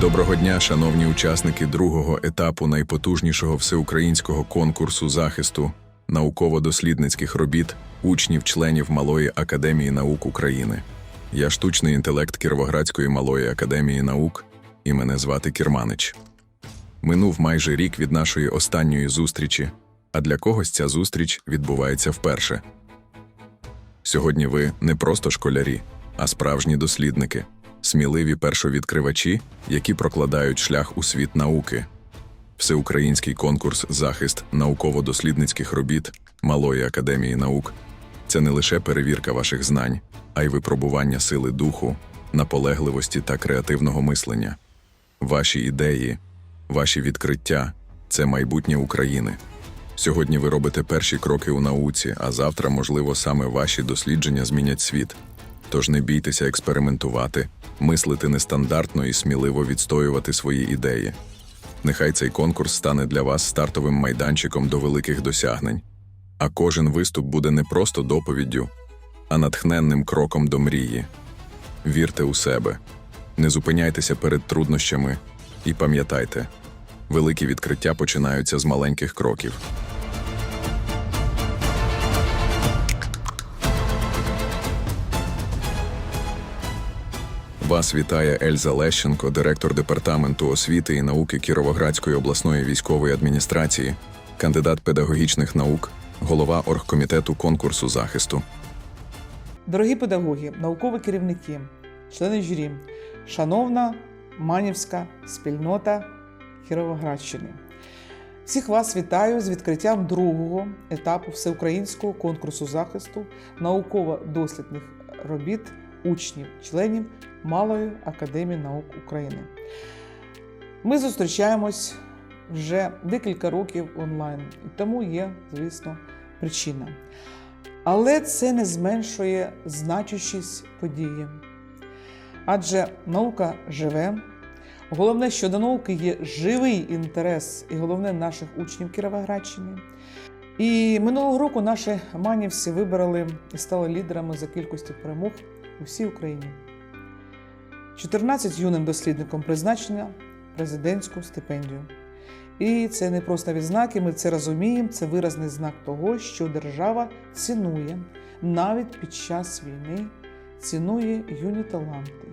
Доброго дня, шановні учасники другого етапу найпотужнішого всеукраїнського конкурсу захисту науково-дослідницьких робіт учнів-членів Малої академії наук України. Я штучний інтелект Кіровоградської малої академії наук, і мене звати Кірманич. Минув майже рік від нашої останньої зустрічі, а для когось ця зустріч відбувається вперше. Сьогодні ви не просто школярі, а справжні дослідники, сміливі першовідкривачі, які прокладають шлях у світ науки. Всеукраїнський конкурс захист науково-дослідницьких робіт Малої академії наук це не лише перевірка ваших знань, а й випробування сили духу, наполегливості та креативного мислення. Ваші ідеї, ваші відкриття це майбутнє України. Сьогодні ви робите перші кроки у науці, а завтра, можливо, саме ваші дослідження змінять світ. Тож не бійтеся експериментувати, мислити нестандартно і сміливо відстоювати свої ідеї. Нехай цей конкурс стане для вас стартовим майданчиком до великих досягнень, а кожен виступ буде не просто доповіддю, а натхненним кроком до мрії. Вірте у себе, не зупиняйтеся перед труднощами і пам'ятайте, великі відкриття починаються з маленьких кроків. Вас вітає Ельза Лещенко, директор департаменту освіти і науки Кіровоградської обласної військової адміністрації, кандидат педагогічних наук, голова оргкомітету конкурсу захисту. Дорогі педагоги, наукові керівники, члени журі, шановна Манівська спільнота Кіровоградщини. Всіх вас вітаю з відкриттям другого етапу всеукраїнського конкурсу захисту науково-дослідних робіт учнів, членів Малої академії наук України. Ми зустрічаємось вже декілька років онлайн, і тому є, звісно, причина. Але це не зменшує значущість події. Адже наука живе. Головне, що до науки є живий інтерес, і головне наших учнів Кіровоградщини. І минулого року наші манівці вибрали і стали лідерами за кількістю перемог у всій Україні. 14 юним дослідникам призначення президентську стипендію. І це не просто відзнаки, ми це розуміємо. Це виразний знак того, що держава цінує навіть під час війни, цінує юні таланти,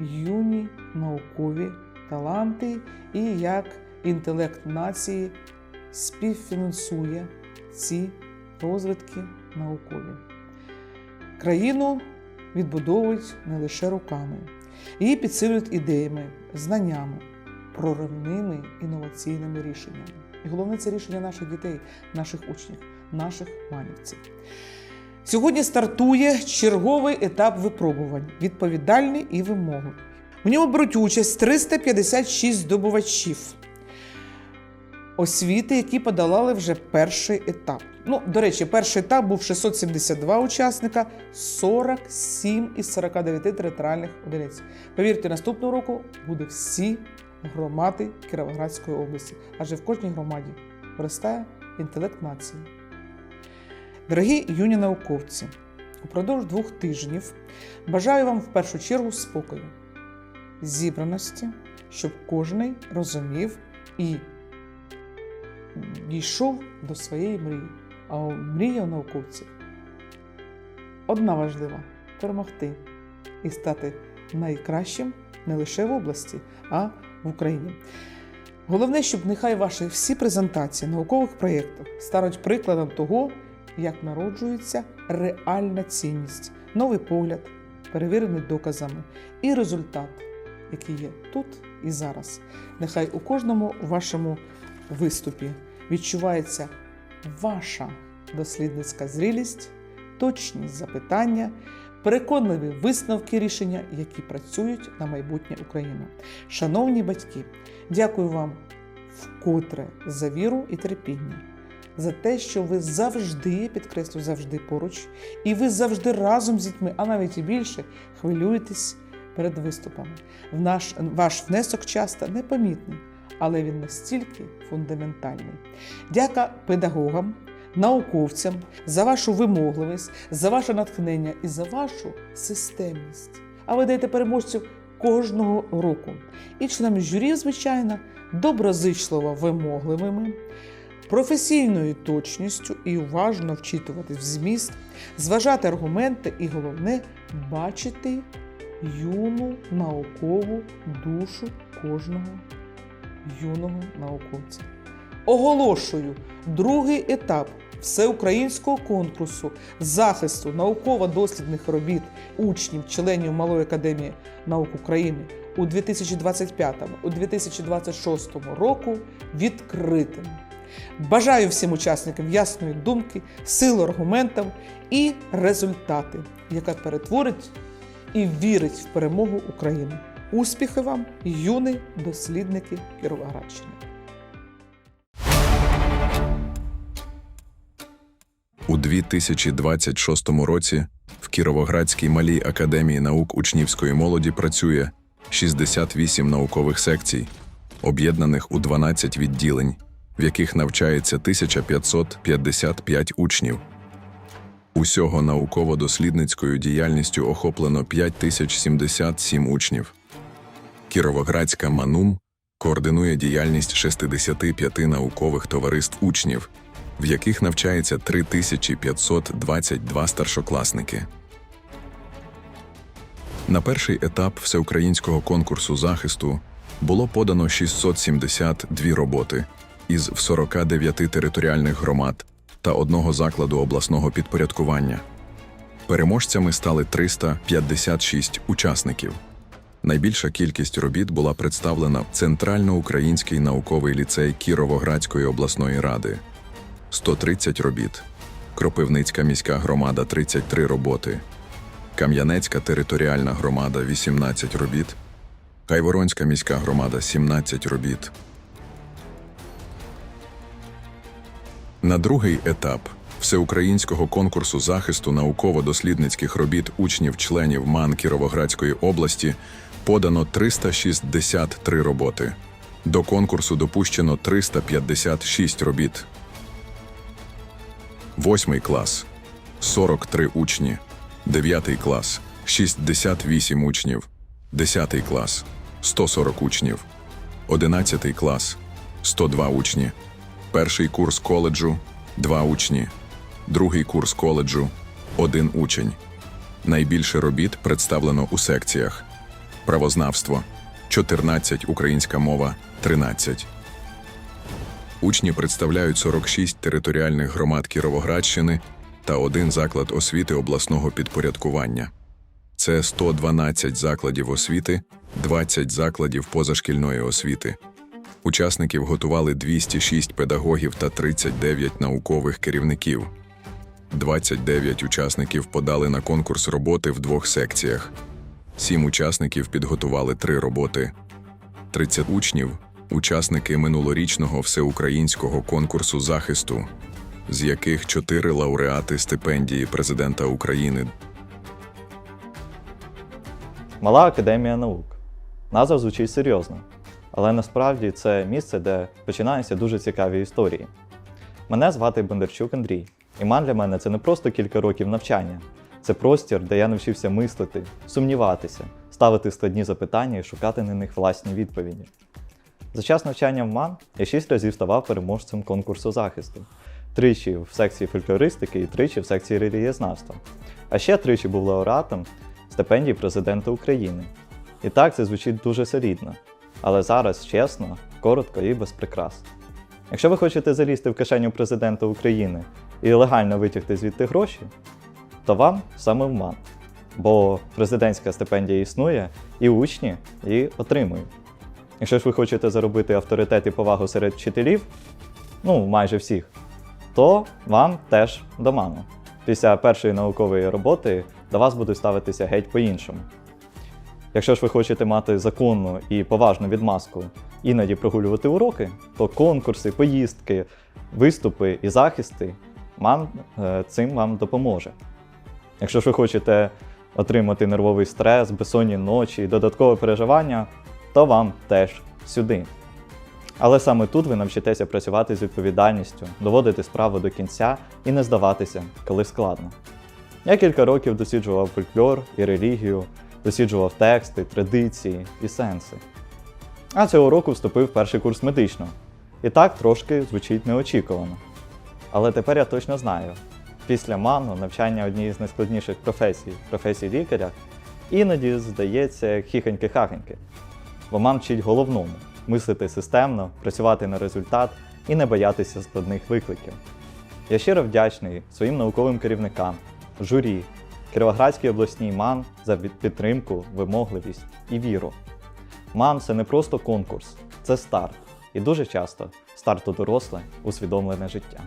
юні наукові таланти і як інтелект нації співфінансує ці розвитки наукові. Країну відбудовують не лише руками, її підсилюють ідеями, знаннями проривними інноваційними рішеннями. І головне це рішення наших дітей, наших учнів, наших манівців. Сьогодні стартує черговий етап випробувань, відповідальний і вимогливий. В ньому беруть участь 356 здобувачів освіти, які подолали вже перший етап. Ну, до речі, перший етап був 672 учасника, 47 із 49 територіальних одиниць. Повірте, наступного року буде всі громади Кіровоградської області, адже в кожній громаді виростає інтелект нації. Дорогі юні науковці, упродовж двох тижнів бажаю вам в першу чергу спокою, зібраності, щоб кожен розумів і дійшов до своєї мрії. А мрія у науковців одна важлива перемогти і стати найкращим не лише в області, а в Україні. Головне, щоб нехай ваші всі презентації наукових проєктів стануть прикладом того, як народжується реальна цінність, новий погляд, перевірений доказами і результат, який є тут і зараз. Нехай у кожному вашому виступі відчувається ваша дослідницька зрілість, точність запитання, переконливі висновки рішення, які працюють на майбутнє України. Шановні батьки, дякую вам вкотре за віру і терпіння, за те, що ви завжди, підкреслю, завжди поруч, і ви завжди разом з дітьми, а навіть і більше, хвилюєтесь перед виступами. В наш, ваш внесок часто непомітний, але він настільки фундаментальний. Дяка педагогам, науковцям за вашу вимогливість, за ваше натхнення і за вашу системність. А ви даєте переможцю кожного року. І членами журі, звичайно, доброзичливо вимогливими, професійною точністю і уважно вчитувати в зміст, зважати аргументи і головне бачити юну наукову душу кожного юного науковця. Оголошую другий етап всеукраїнського конкурсу захисту науково-дослідних робіт учнів, членів Малої академії наук України у 2025-2026 року відкритим. Бажаю всім учасникам ясної думки, сили аргументів і результати, яка перетворить і вірить в перемогу України. Успіхи вам, юні дослідники Кіровоградщини! У 2026 році в Кіровоградській малій академії наук учнівської молоді працює 68 наукових секцій, об'єднаних у 12 відділень, в яких навчається 1555 учнів. Усього науково-дослідницькою діяльністю охоплено 5077 учнів. Кіровоградська МАНУМ координує діяльність 65 наукових товариств учнів, в яких навчається 3522 старшокласники. На перший етап всеукраїнського конкурсу захисту було подано 672 роботи із 49 територіальних громад та одного закладу обласного підпорядкування. Переможцями стали 356 учасників. Найбільша кількість робіт була представлена в Центральноукраїнський науковий ліцей Кіровоградської обласної ради. 130 робіт, Кропивницька міська громада 33 роботи, Кам'янецька територіальна громада 18 робіт, Кайворонська міська громада 17 робіт. На другий етап всеукраїнського конкурсу захисту науково-дослідницьких робіт учнів-членів МАН Кіровоградської області подано 363 роботи. До конкурсу допущено 356 робіт. Восьмий клас 43 учні, дев'ятий клас 68 учнів, десятий клас 140 учнів, одинадцятий клас 102 учні, перший курс коледжу 2 учні, другий курс коледжу 1 учень. Найбільше робіт представлено у секціях: правознавство 14, українська мова 13. Учні представляють 46 територіальних громад Кіровоградщини та один заклад освіти обласного підпорядкування. Це 112 закладів освіти, 20 закладів позашкільної освіти. Учасників готували 206 педагогів та 39 наукових керівників. 29 учасників подали на конкурс роботи в двох секціях. 7 учасників підготували три роботи. 30 учнів учасники минулорічного всеукраїнського конкурсу захисту, з яких чотири лауреати стипендії президента України. Мала академія наук. Назва звучить серйозно, але насправді це місце, де починаються дуже цікаві історії. Мене звати Бондарчук Андрій, і МАН для мене це не просто кілька років навчання, це простір, де я навчився мислити, сумніватися, ставити складні запитання і шукати на них власні відповіді. За час навчання в МАН я шість разів ставав переможцем конкурсу захисту, тричі в секції фольклористики і тричі в секції релігієзнавства. А ще тричі був лауреатом стипендії президента України. І так це звучить дуже солідно. Але зараз чесно, коротко і без прикрас. Якщо ви хочете залізти в кишеню президента України і легально витягти звідти гроші, то вам саме в МАН. Бо президентська стипендія існує, і учні її отримують. Якщо ж ви хочете заробити авторитет і повагу серед вчителів, ну майже всіх, то вам теж до ману. Після першої наукової роботи до вас будуть ставитися геть по-іншому. Якщо ж ви хочете мати законну і поважну відмазку, іноді прогулювати уроки, то конкурси, поїздки, виступи і захисти МАН е, цим вам допоможе. Якщо ж ви хочете отримати нервовий стрес, безсонні ночі і додаткове переживання, то вам теж сюди. Але саме тут ви навчитеся працювати з відповідальністю, доводити справу до кінця і не здаватися, коли складно. Я кілька років досліджував фольклор і релігію, досліджував тексти, традиції і сенси. А цього року вступив перший курс медичного. І так трошки звучить неочікувано. Але тепер я точно знаю: після МАНу навчання однієї з найскладніших професій, професії лікаря, іноді здається хіхоньки-хахоньки. Бо МАН вчить головному мислити системно, працювати на результат і не боятися складних викликів. Я щиро вдячний своїм науковим керівникам, журі, Кіровоградській обласній МАН за підтримку, вимогливість і віру. МАН це не просто конкурс, це старт. І дуже часто старт у доросле, усвідомлене життя.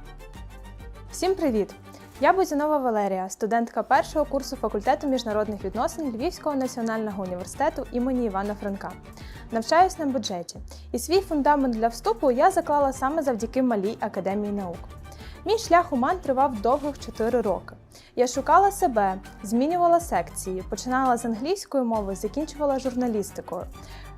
Всім привіт! Я Бузінова Валерія, студентка першого курсу факультету міжнародних відносин Львівського національного університету імені Івана Франка. Навчаюсь на бюджеті, і свій фундамент для вступу я заклала саме завдяки малій академії наук. Мій шлях у МАН тривав довгих 4 роки. Я шукала себе, змінювала секції, починала з англійської мови, закінчувала журналістикою.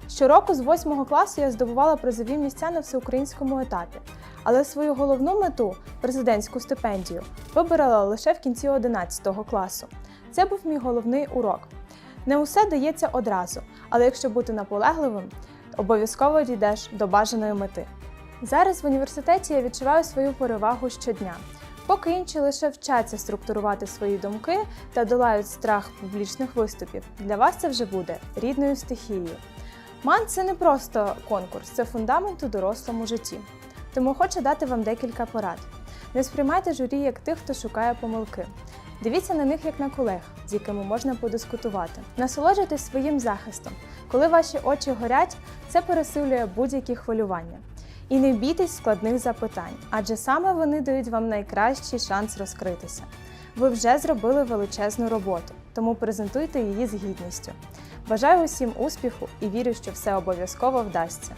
Щороку з 8 класу я здобувала призові місця на всеукраїнському етапі, але свою головну мету президентську стипендію вибирала лише в кінці 11 класу. Це був мій головний урок. Не усе дається одразу, але якщо бути наполегливим, обов'язково дійдеш до бажаної мети. Зараз в університеті я відчуваю свою перевагу щодня. Поки інші лише вчаться структурувати свої думки та долають страх публічних виступів, для вас це вже буде рідною стихією. МАН це не просто конкурс, це фундамент у дорослому житті. Тому хочу дати вам декілька порад. Не сприймайте журі як тих, хто шукає помилки. Дивіться на них як на колег, з якими можна подискутувати. Насолоджуйтесь своїм захистом. Коли ваші очі горять, це пересилює будь-які хвилювання. І не бійтесь складних запитань, адже саме вони дають вам найкращий шанс розкритися. Ви вже зробили величезну роботу, тому презентуйте її з гідністю. Бажаю усім успіху і вірю, що все обов'язково вдасться.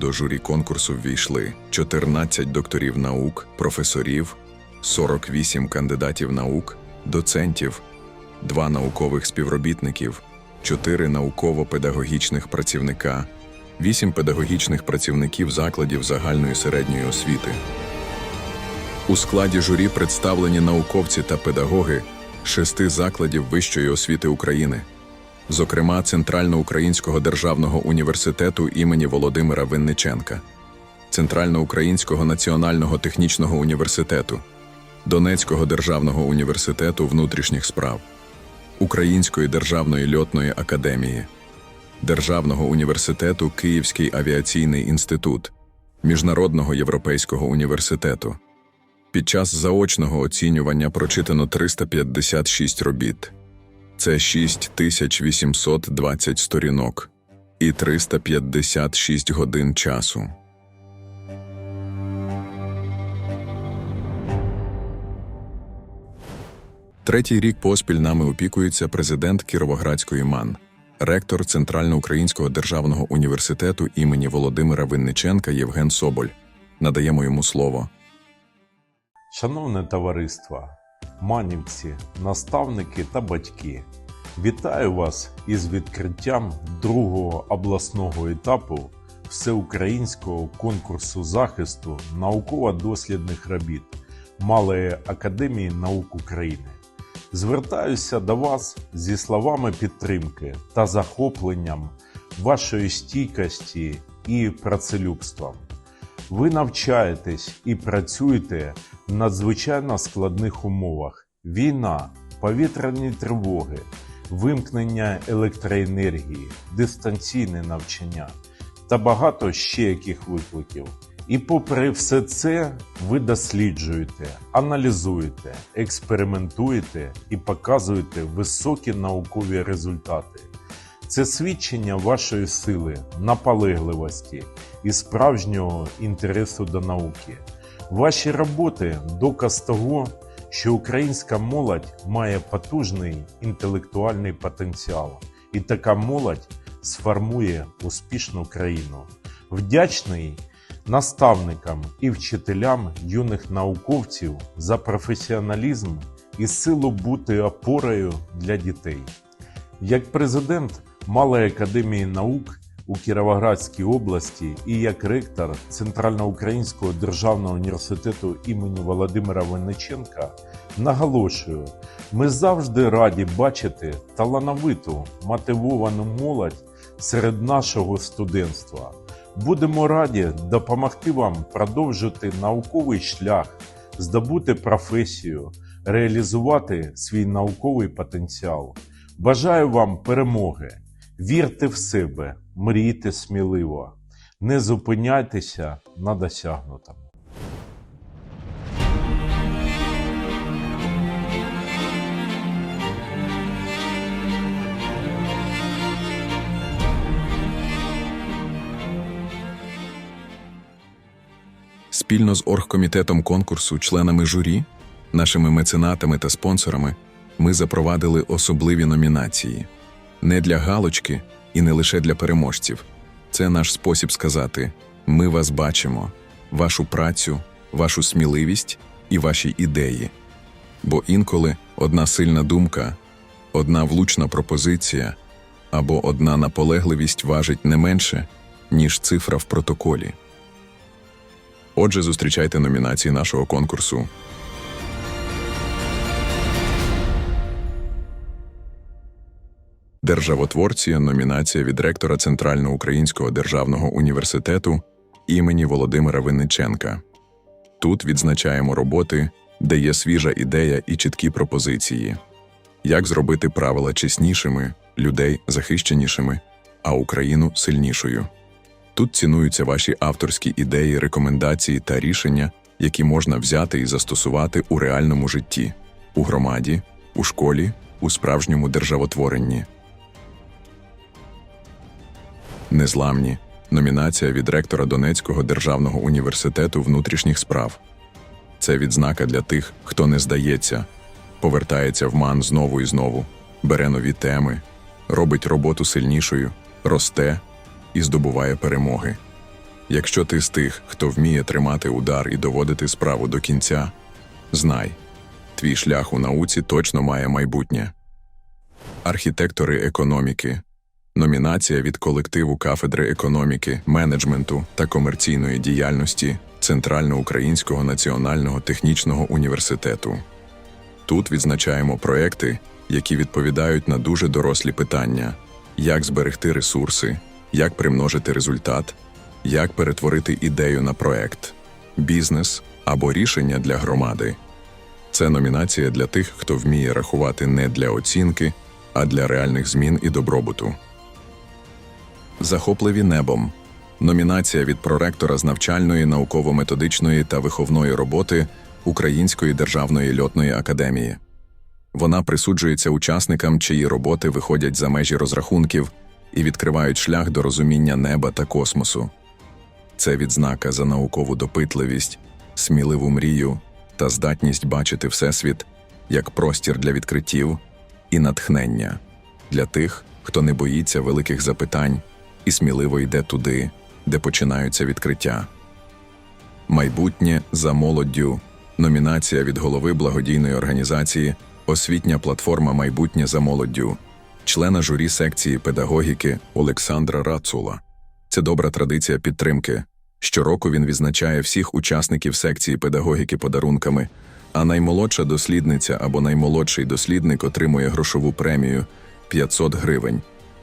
До журі конкурсу ввійшли 14 докторів наук, професорів, 48 кандидатів наук, доцентів, 2 наукових співробітників, 4 науково-педагогічних працівника, 8 педагогічних працівників закладів загальної середньої освіти. У складі журі представлені науковці та педагоги шести закладів вищої освіти України зокрема Центральноукраїнського державного університету імені Володимира Винниченка, Центральноукраїнського національного технічного університету, Донецького державного університету внутрішніх справ, Української державної льотної академії, Державного університету Київський авіаційний інститут, Міжнародного європейського університету. Під час заочного оцінювання прочитано 356 робіт. Це 6820 сторінок і 356 годин часу. Третій рік поспіль нами опікується президент Кіровоградської МАН, ректор Центральноукраїнського державного університету імені Володимира Винниченка Євген Соболь. Надаємо йому слово. Шановне товариство, манівці, наставники та батьки, вітаю вас із відкриттям другого обласного етапу всеукраїнського конкурсу захисту науково-дослідних робіт Малої академії наук України. Звертаюся до вас зі словами підтримки та захопленням вашої стійкості і працелюбством. Ви навчаєтесь і працюєте в надзвичайно складних умовах: війна, повітряні тривоги, вимкнення електроенергії, дистанційне навчання та багато ще яких викликів. І попри все це, ви досліджуєте, аналізуєте, експериментуєте і показуєте високі наукові результати. Це свідчення вашої сили, наполегливості і справжнього інтересу до науки. Ваші роботи доказ того, що українська молодь має потужний інтелектуальний потенціал, і така молодь сформує успішну країну. Вдячний наставникам і вчителям юних науковців за професіоналізм і силу бути опорою для дітей. Як президент Малої академії наук у Кіровоградській області і як ректор Центральноукраїнського державного університету імені Володимира Винниченка наголошую, ми завжди раді бачити талановиту, мотивовану молодь серед нашого студентства. Будемо раді допомогти вам продовжити науковий шлях, здобути професію, реалізувати свій науковий потенціал. Бажаю вам перемоги. Вірте в себе, мрійте сміливо, не зупиняйтеся на досягнутому. Спільно з оргкомітетом конкурсу, членами журі, нашими меценатами та спонсорами ми запровадили особливі номінації не для галочки і не лише для переможців. Це наш спосіб сказати: ми вас бачимо, вашу працю, вашу сміливість і ваші ідеї. Бо інколи одна сильна думка, одна влучна пропозиція або одна наполегливість важить не менше, ніж цифра в протоколі. Отже, зустрічайте номінації нашого конкурсу. Державотворці номінація від ректора Центральноукраїнського державного університету імені Володимира Винниченка. Тут відзначаємо роботи, де є свіжа ідея і чіткі пропозиції. Як зробити правила чеснішими, людей захищенішими, а Україну сильнішою. Тут цінуються ваші авторські ідеї, рекомендації та рішення, які можна взяти і застосувати у реальному житті, у громаді, у школі, у справжньому державотворенні. Незламні номінація від ректора Донецького державного університету внутрішніх справ. Це відзнака для тих, хто не здається, повертається в ман знову і знову, бере нові теми, робить роботу сильнішою, росте і здобуває перемоги. Якщо ти з тих, хто вміє тримати удар і доводити справу до кінця, знай, твій шлях у науці точно має майбутнє. Архітектори економіки. Номінація від колективу кафедри економіки, менеджменту та комерційної діяльності Центральноукраїнського національного технічного університету. Тут відзначаємо проекти, які відповідають на дуже дорослі питання: як зберегти ресурси, як примножити результат, як перетворити ідею на проект, бізнес або рішення для громади. Це номінація для тих, хто вміє рахувати не для оцінки, а для реальних змін і добробуту. Захопливі небом. Номінація від проректора з навчальної, науково-методичної та виховної роботи Української державної льотної академії. Вона присуджується учасникам, чиї роботи виходять за межі розрахунків і відкривають шлях до розуміння неба та космосу. Це відзнака за наукову допитливість, сміливу мрію та здатність бачити Всесвіт як простір для відкриттів і натхнення для тих, хто не боїться великих запитань і сміливо йде туди, де починаються відкриття. Майбутнє за молоддю. Номінація від голови благодійної організації Освітня платформа Майбутнє за молоддю, члена журі секції педагогіки Олександра Рацула. Це добра традиція підтримки. Щороку він відзначає всіх учасників секції педагогіки подарунками, а наймолодша дослідниця або наймолодший дослідник отримує грошову премію 500 гривень.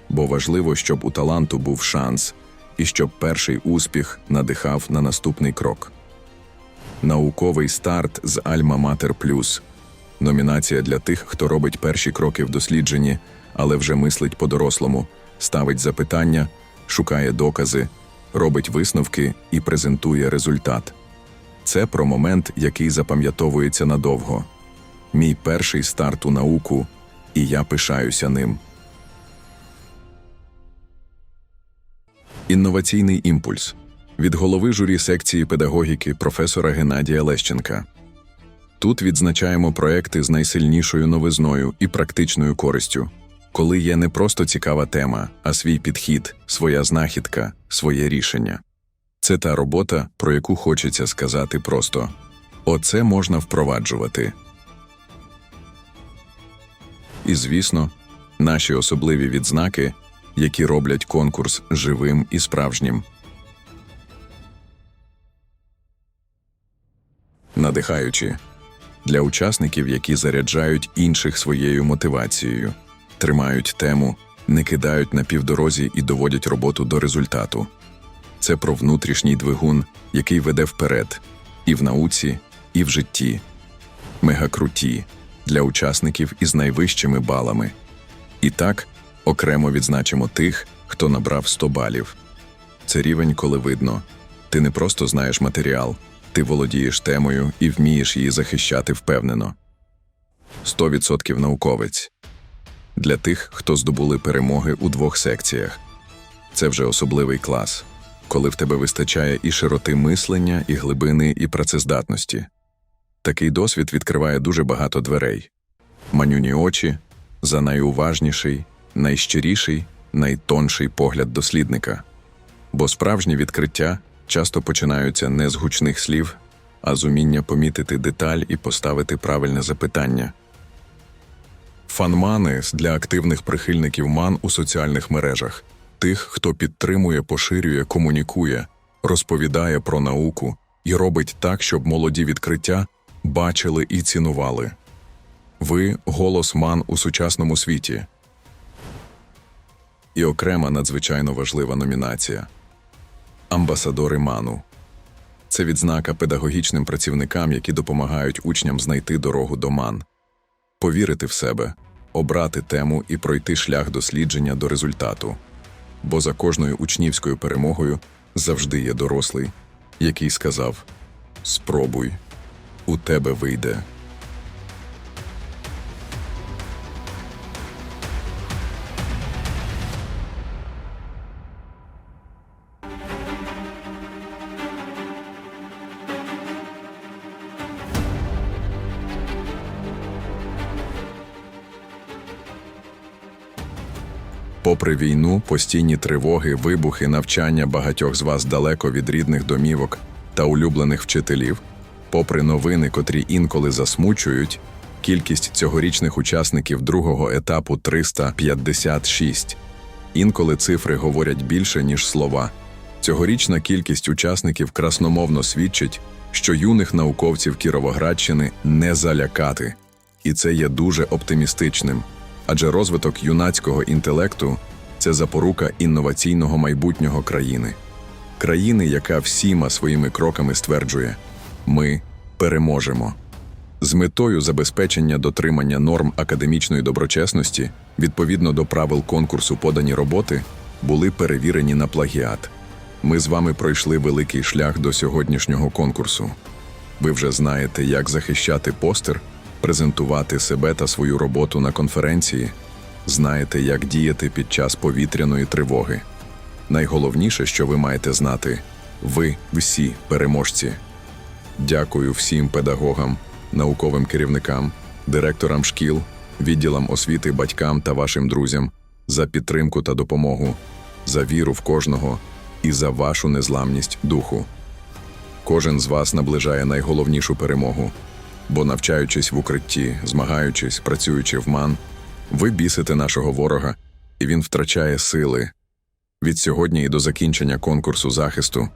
Бо важливо, щоб у таланту був шанс і щоб перший успіх надихав на наступний крок. Науковий старт з Альма Матер Плюс. Номінація для тих, хто робить перші кроки в дослідженні, але вже мислить по-дорослому, ставить запитання, шукає докази, робить висновки і презентує результат. Це про момент, який запам'ятовується надовго. Мій перший старт у науку, і я пишаюся ним. Інноваційний імпульс від голови журі секції педагогіки професора Геннадія Лещенка. Тут відзначаємо проекти з найсильнішою новизною і практичною користю, коли є не просто цікава тема, а свій підхід, своя знахідка, своє рішення. Це та робота, про яку хочеться сказати просто оце можна впроваджувати. І звісно, наші особливі відзнаки які роблять конкурс живим і справжнім. Надихаючі для учасників, які заряджають інших своєю мотивацією, тримають тему, не кидають на півдорозі і доводять роботу до результату. Це про внутрішній двигун, який веде вперед і в науці, і в житті. Мегакруті для учасників із найвищими балами. І так, окремо відзначимо тих, хто набрав 100 балів. Це рівень, коли видно. Ти не просто знаєш матеріал, ти володієш темою і вмієш її захищати впевнено. 100% науковець. Для тих, хто здобули перемоги у двох секціях. Це вже особливий клас, коли в тебе вистачає і широти мислення, і глибини, і працездатності. Такий досвід відкриває дуже багато дверей. Манюні очі за найуважніший, найщиріший, найтонший погляд дослідника. Бо справжні відкриття часто починаються не з гучних слів, а з уміння помітити деталь і поставити правильне запитання. Фанмани для активних прихильників ман у соціальних мережах, тих, хто підтримує, поширює, комунікує, розповідає про науку і робить так, щоб молоді відкриття бачили і цінували. Ви голос ман у сучасному світі. І окрема надзвичайно важлива номінація Амбасадори ману. Це відзнака педагогічним працівникам, які допомагають учням знайти дорогу до ман, повірити в себе, обрати тему і пройти шлях дослідження до результату. Бо за кожною учнівською перемогою завжди є дорослий, який сказав: Спробуй, у тебе вийде. Попри війну, постійні тривоги, вибухи, навчання багатьох з вас далеко від рідних домівок та улюблених вчителів, попри новини, котрі інколи засмучують, кількість цьогорічних учасників другого етапу 356. Інколи цифри говорять більше, ніж слова. Цьогорічна кількість учасників красномовно свідчить, що юних науковців Кіровоградщини не залякати. І це є дуже оптимістичним адже розвиток юнацького інтелекту це запорука інноваційного майбутнього країни, країни, яка всіма своїми кроками стверджує: ми переможемо. З метою забезпечення дотримання норм академічної доброчесності відповідно до правил конкурсу подані роботи були перевірені на плагіат. Ми з вами пройшли великий шлях до сьогоднішнього конкурсу. Ви вже знаєте, як захищати постер, презентувати себе та свою роботу на конференції, знаєте, як діяти під час повітряної тривоги. Найголовніше, що ви маєте знати, ви всі переможці. Дякую всім педагогам, науковим керівникам, директорам шкіл, відділам освіти, батькам та вашим друзям за підтримку та допомогу, за віру в кожного і за вашу незламність духу. Кожен з вас наближає найголовнішу перемогу, бо навчаючись в укритті, змагаючись, працюючи в ман, ви бісите нашого ворога, і він втрачає сили. Від сьогодні і до закінчення конкурсу захисту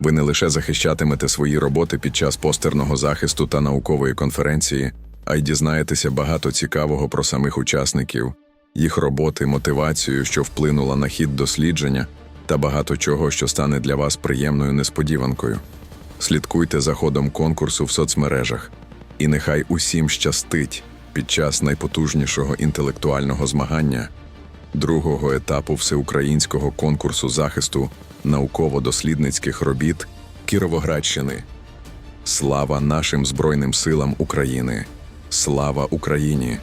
ви не лише захищатимете свої роботи під час постерного захисту та наукової конференції, а й дізнаєтеся багато цікавого про самих учасників, їх роботи, мотивацію, що вплинула на хід дослідження, та багато чого, що стане для вас приємною несподіванкою. Слідкуйте за ходом конкурсу в соцмережах, і нехай усім щастить під час найпотужнішого інтелектуального змагання другого етапу всеукраїнського конкурсу захисту науково-дослідницьких робіт Кіровоградщини. Слава нашим Збройним силам України! Слава Україні!